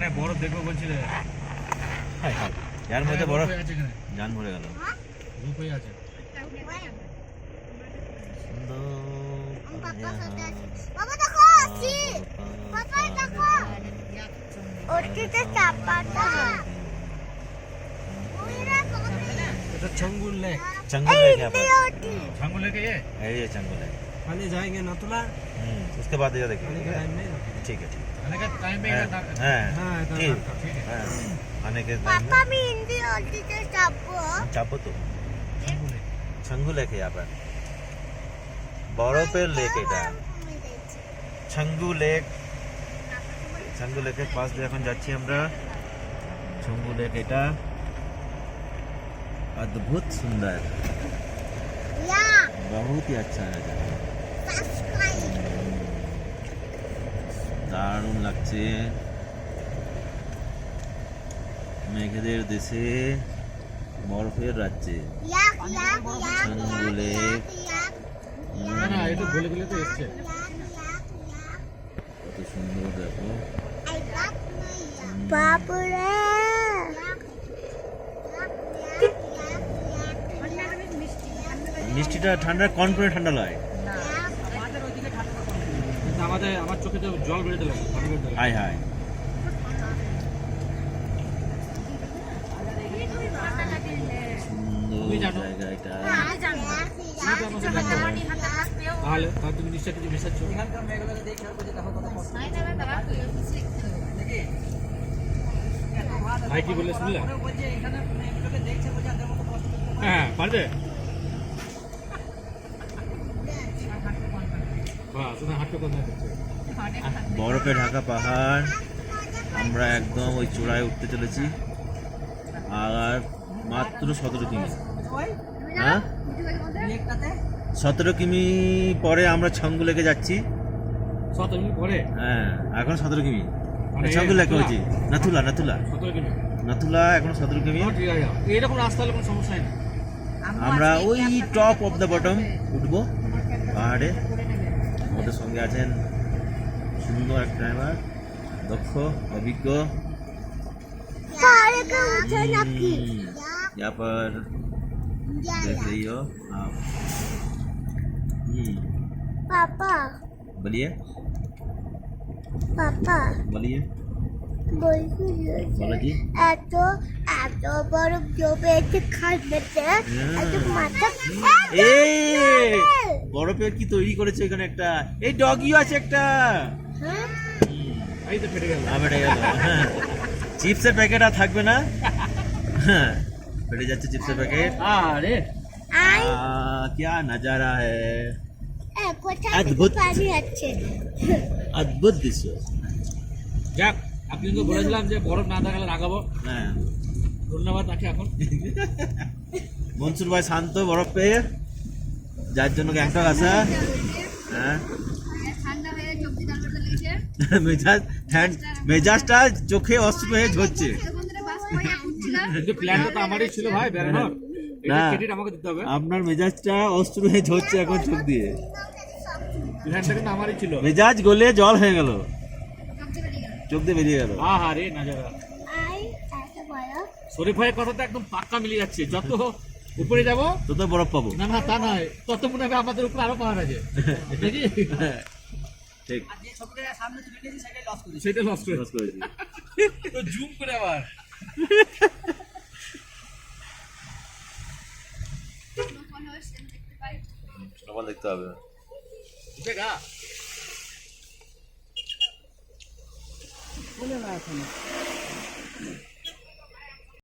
এখানে বরফ দেখবো বলছিলে হাই হাই যার মধ্যে বরফ যান ভরে গেল রূপ হয়ে আছে বাবা দেখো আসি বাবা দেখো ওটিতে চাপাটা এটা Changu lake Changu lake Changu lake এই চঙ্গুল লেক छंगुल लेक है ये है ये चंगुल लेक खाली जाएंगे नतुला हम्म, उसके बाद ये देखिए आने के टाइम में ठीक है ठीक आने का टाइम में है इधर- हाँ, हाँ इधर ठीक का, ठीक है हाँ, आने के टाइम পাপা আমি হিন্দি ওটিতে চাপবো में चापो तो छंगुल लेक छंगू लेक है यहाँ पर বরফের লেক এটা ছঙ্গু লেক ছঙ্গু লেকের পাশ দিয়ে এখন যাচ্ছি আমরা ছঙ্গু লেক এটা अद्भुत सुंदर ইয়া बहुत ही अच्छा है जगह সাবস্ক্রাইব দারুণ লাগছে। মেঘেদের দেশে বরফের রাজ্যে। ইয়াক ইয়াক ইয়াক ছঙ্গুলে। ইয়াক ইয়াক না না এটা গলে গলে তো এসছে। ইয়াক ইয়াক ইয়াক কত সুন্দর দেখো। মিষ্টিটা ঠান্ডা কন করে ঠান্ডা লয়। আমাদের আমার চোখে তো জল বেরোতে লাগে হাই হাই তুমি তাহলে নিশ্চয় কিছু মেশাচ্ছ ভাই কি বললে শুনলে? হ্যাঁ পারবে বাহ তুমি হাঁটতে কোন বরফে ঢাকা পাহাড় আমরা একদম ওই চূড়ায় উঠতে চলেছি। আর মাত্র সতেরো কিমি। হ্যাঁ? সতেরো কিমি পরে আমরা ছঙ্গু লেগে যাচ্ছি। সতেরো পরে? হ্যাঁ এখন সতেরো কিমি। মানে ছঙ্গু নাথুলা? হয়েছি। নাথুলা নাথুলা। নাথুলা এখন সতেরো কিমি। এইরকম রাস্তা হলে কোনো সমস্যা হয় না। আমরা ওই টপ অফ দ্য বটম উঠবো পাহাড়ে। আমাদের সঙ্গে আছেন সুন্দর এক ড্রাইভার দক্ষ অভিজ্ঞ हम्म, यहाँ पर देख रही हो आप हम्म, পাপা बोलिए পাপা बोलिए বলছি बोलो जी এত এত বড় জমেছে খালবেতে এত মাথা এ বরফের কি তৈরি করেছে এখানে একটা এই ডগিও আছে একটা হ্যাঁ হুম, এই তো ফেটে গেল আ, বেটে গেল হ্যাঁ। চিপসের প্যাকেট আর থাকবে না হ্যাঁ বেড়ে যাচ্ছে চিপসের প্যাকেট আরে আই क्या नजारा है এ, কোথায় অদ্ভুত। থেকে পানি আছে अद्भुत दृश्य যাক আপনি তো বলেছিলাম যে বরফ না থাকলে লাগাবো হ্যাঁ ধন্যবাদ তাকে এখন মনসুর ভাই শান্ত বরফ পেয়ে যার জন্য গ্যাংটক আসা হ্যাঁ। মেজাজ হ্যান্ড মেজাজটা চোখে অস্ত্র হয়ে ঝরছে। প্ল্যানটা তো আমারই ছিল ভাই বেরোনোর না। আমাকে দিতে হবে। আপনার মেজাজটা অস্ত্র হয়ে ঝরছে এখন চোখ দিয়ে। প্ল্যানটা কিন্তু আমারই ছিল। মেজাজ গলে জল হয়ে গেল। চোখ দিয়ে বেরিয়ে গেল। আহা রে নাজারা। আই শরীফ ভাইয়ের কথা তো একদম পাক্কা মিলে যাচ্ছে। যত উপরে যাব? তো তো বরফ পাবো। না না তা নয়। তত মনে হবে আমাদের উপরে আরও পাহাড় আছে। নাকি? ঠিক। সেটা লস করে। জুম করে আবার। দেখতে হবে। দেখা